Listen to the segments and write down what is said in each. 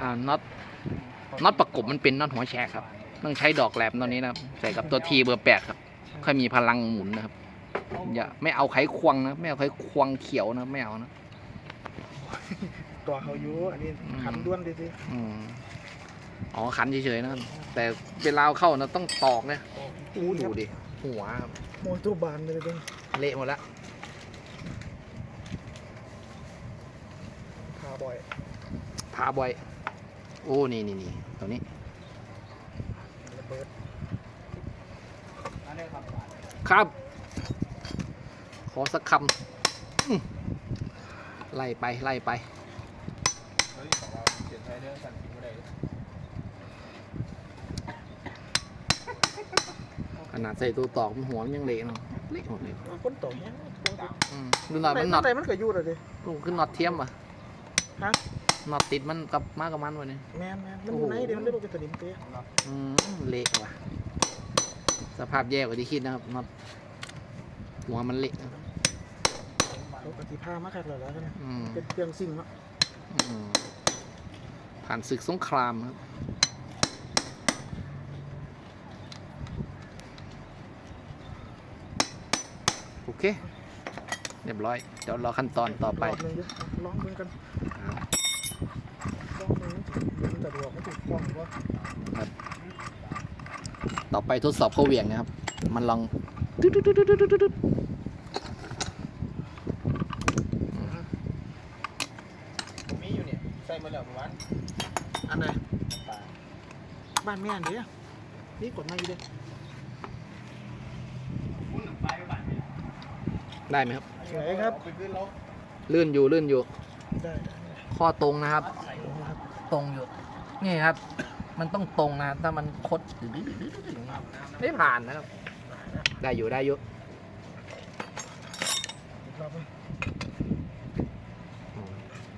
อ่าน็อตน็อตประกบมันเป็นน็อตหัวแชกครับ ต้องใช้ดอกแหลมตัวนี้นะครับใส่กับตัวทีเบอร์แปดครับ ค่อยมีพลังหมุนนะครับ อย่าไม่เอาไขควงนะ ไม่เอาไขควงเขียวนะไม่เอานะตัวเขาอยู่อันนี้อืมขันด้วนดิสิอืมอ๋อขันเฉยๆนะแต่เวลาเอาเข้านะต้องตอกนะอู้ดูดิหัวครับโมตัวบานเลยดิเละหมดแล้วพาบ่อยพาบอย โอ้นี่นี่นี่ตัวนี้ระเบิดครับ ขอสักคำอื้อไล่ไปไล่ไปขนาดใส่ตัวตอกมันหัวมันยังเละเนาะเละหมดเลยคนต่อแม่งอืมดูหน่อยมันน็อตแต่มันก็อยู่เลยดิลูกขึ้นน็อตเทียมป่ะฮะ น็อตติดมันกับมากกับมันวะเนี่ยแม่นแม่นมันอยู่ไหนเดี๋ยวมันเรียกว่าเป็นสนิมเตี้ยอืมเละว่ะสภาพแย่กว่าที่คิดนะครับน็อตหัวมันเละนะเขากติผ้ามาคักแล้วแล้วกันอืมเป็นเครื่องซิ่งเนาะอืมผ่านศึกสงครามครับโอเคเรียบร้อย เดี๋ยวรอขั้นตอนต่อไปรองเดี๋ยวลองเบิ่งกันลองเบิ่งมันจะด วกไม่ถูกต้องว่าต่อไปทดสอบเข้าเหวี่ยงนะครับ มันลองตึ๊ดตึ๊ดตึ๊ดตึ๊ดตึ๊ดตึ๊ดมีอยู่เนี่ยใส่มาแล้วเมื่อวานอันไหนบ้านแม่นเดี๋ยวนี่กดมาอยู่เด้อได้ไหมครับสวยครับไปขึ้นรถลื่นอยู่ลื่นอยู่ได้ได้ได้ข้อตรงนะครับครับตรงอยู่ นี่ครับ มันต้องตรงนะถ้ามันคดไม่ผ่านนะครับ ได้อยู่ได้อยู่อีกรอบหนึ่ง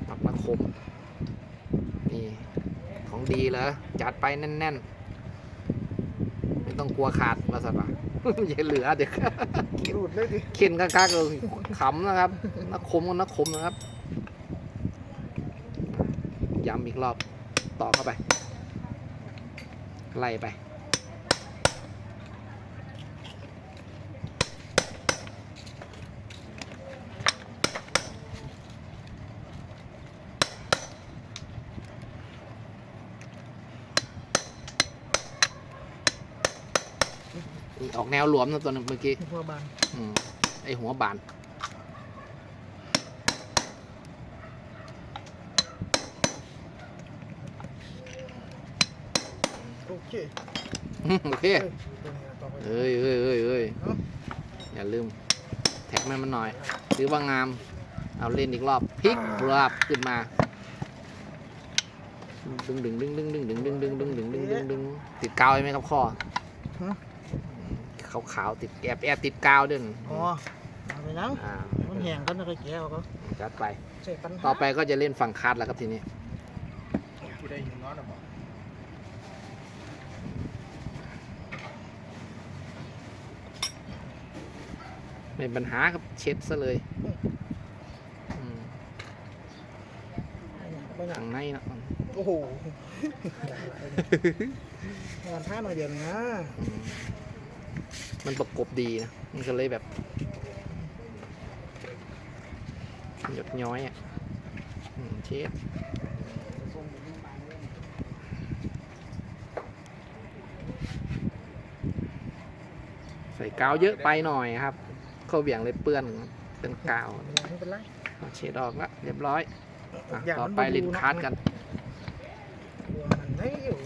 ปักมาคม นี่ ของดีเหรอ จัดไปแน่น ๆ ไม่ต้องกลัวขาดมาสัตว์อย่าเหลือเด็กรูดเลยดิเข็นกากๆเลยขำนะครับ นักคมก็นักคมนะครับ ย้ำอีกรอบ ต่อเข้าไป ไล่ไปนี่ออกแนวหลวมนะตัวนึงเมื่อกี้ หัวบาน อืมไอหัวบาน เคโอเคเอ้ยตัวนี้ต่อไปเอ้ยเอ้ยเอ้ยเอ้ยเอ้าอย่าลืม แท็กแม่มันหน่อยถือว่างาม เอาเล่นอีกรอบพลิกราบขึ้นมาดึงดึงดึงดึงดึงดึงดึงดึงดึงดึงดึงดึงดึงติดกาวไหมครับข้อฮะขาวขาวๆติดแอบแอบติดกาวด้วยนะอ๋อเอาไปนังอ่ามันแห้งกันแล้วก็แก้วเขาจัดไป ใส่ปัญหาต่อไปก็จะเล่นฝั่งคัดแล้วครับทีนี้กูได้ยินน้อยหรอบอก ไม่มีปัญหาครับเช็ดซะเลยอืมไม่หนักข้างในนะโอ้โหงานท่าหน่อยเดียวนะอืมมันประกบดีนะ มันก็เลยแบบ หยดย้อยอะอืมเช็ดใส่กาวเยอะไปหน่อยครับ เข้าเบี่ยงเลยเปื้อนเป็นกาวไม่เป็นไรเอาเช็ดออกละเรียบร้อยอะย่างต่อมันไปบ่ดูลิ้นเนาะคัดกัน กลัวมันไม่อยู่